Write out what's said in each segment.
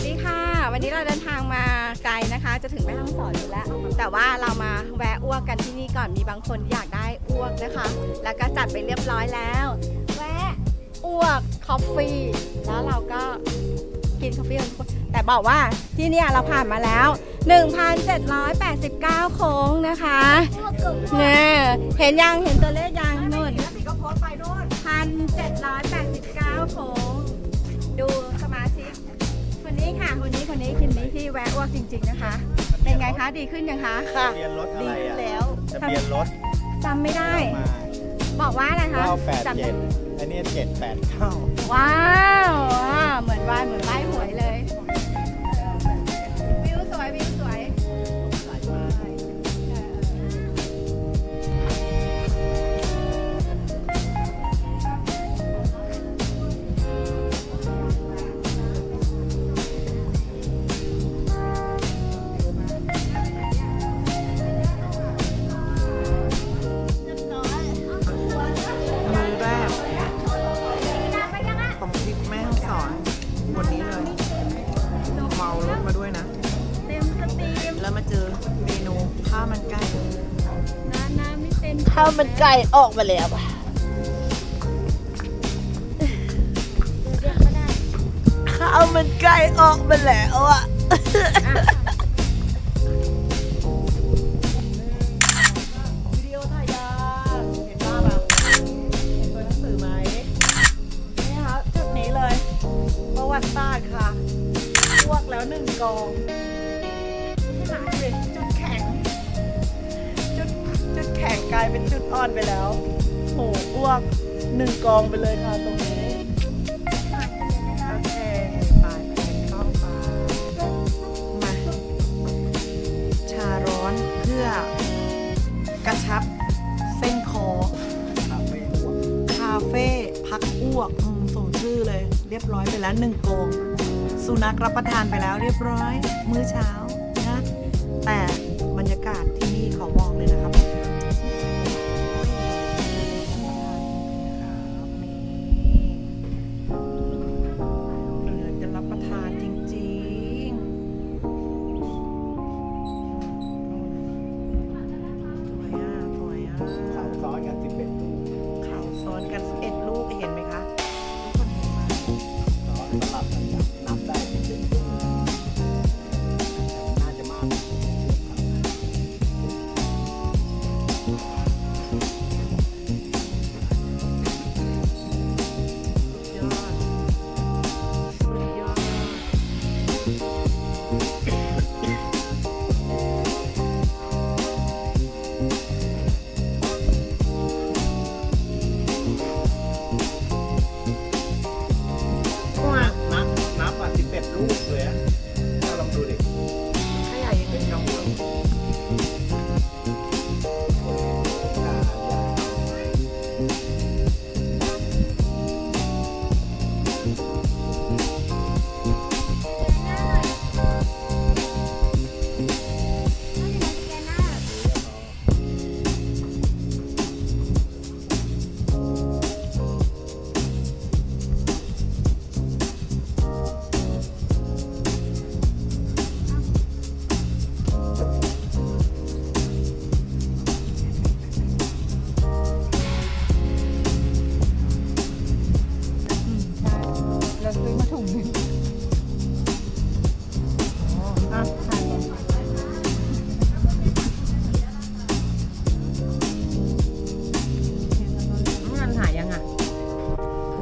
วัสดีค่ะ วันนี้เราเดินทางมาไกลนะคะ จะถึงแม่ฮ่องสอนอยู่แล้ว แต่ว่าเรามาแวะอ้วกกันที่นี่ก่อนมีบางคนอยากได้อ้วกนะคะ แล้วก็จัดไปเรียบร้อยแล้ว แวะอ้วกคอฟฟี่แล้วเราก็กินคอฟฟี่กันทุกคนแต่บอกว่าที่เนี่ยเราผ่านมาแล้ว 1,789 โค้งนะคะเนี่ยเห็นยังเห็นตัวเลขยังนู่นพันเจ็ดร้อยแปดสิบเก้าโค้ง ค่ะคนนี้คนนี้คนนี้ที่แวะอ้วกจริง ๆนะคะ เป็นไงคะดีขึ้นยังคะค่ะ ทะเบียนรถอะไรดีขึ้นอะแล้วทะเบียนรถจำไม่ได้ มาบอกว่าอะไรคะเก้าแปดจำเจ็ได้ดอันนี้เจ็ดแปดเก้าว้าวว้าวเหมือนบ้านเหมือนใบหวยเลย มันไก่ออกมาแล้วอะข้าวมันไก่ออกมาแล้วอะวิดีโอถ่ายาเห็นภาพอะเห็นตัวหนังสือไหมนี่ค่ะจุดนี้เลยประวัติศาสตร์ค่ะอ้วกแล้วหนึ่งกอง อ่อนไปแล้ว โหอ้วกหนึ่งกองไปเลยค่ะตรงนี้ โอเคไปเข้าไปมา ชาร้อนเพื่อกระชับเส้นคอ คาเฟ่หัวคาเฟ่พักอ้วกอืมส่งชื่อเลย เรียบร้อยไปแล้วหนึ่งกองสุนัขรับประทานไปแล้วเรียบร้อย มื้อเช้า เขาซ้อนกันสิบเอ็ดเขาซ้อนกัน11ลูกเห็นไหมคะทุกคนเห็นไหมซ้อนสลับกันนับนับได้สิบเอ็ดน่าจะมากสุดยอดสุดยอด อ่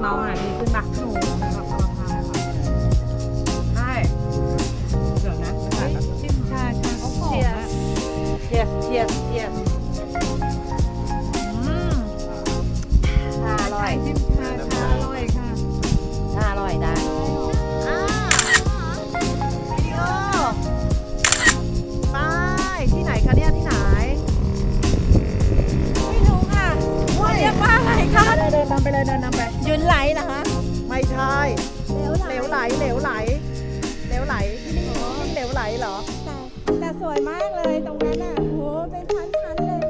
เมาหายดีขึ้นปะหนู ไปเลยเดินนำไป ยืนไหลเหรอคะไม่ใช่เหลวไหลเหลวไหลเหลวไหลที่นี่เหลวไหลเหรอ แต่แต่สวยมากเลยตรงนั้นอะโหเป็นชั้นชั้นเลย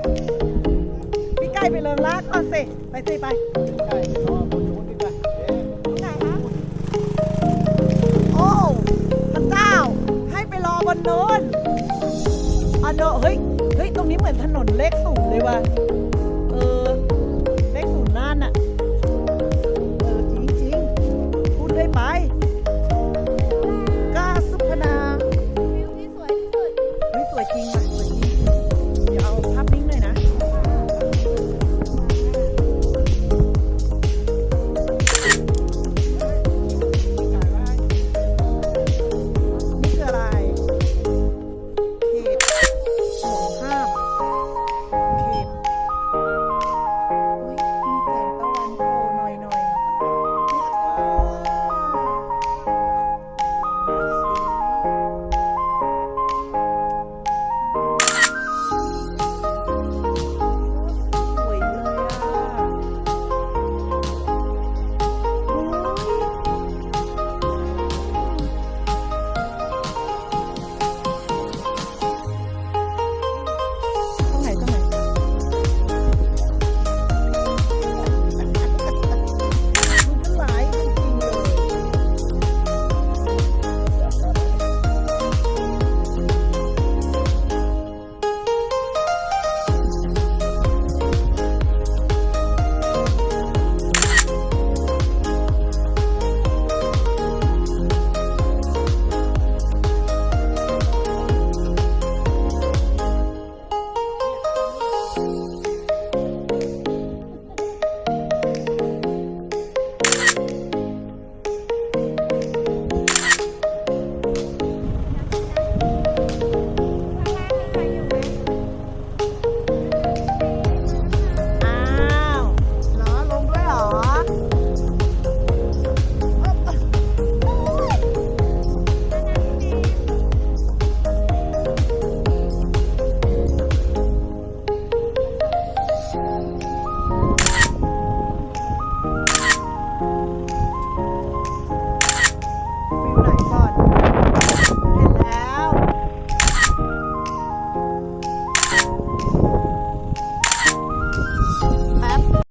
พี่ไก่ไปเริงลากก่อนสิไปสิไปพี่ไก่โอ้พระเจ้าให้ไปรอบนโน้นอันเดอเฮ้ยเฮ้ยตรงนี้เหมือนถนนเล็กสูงเลยว่ะ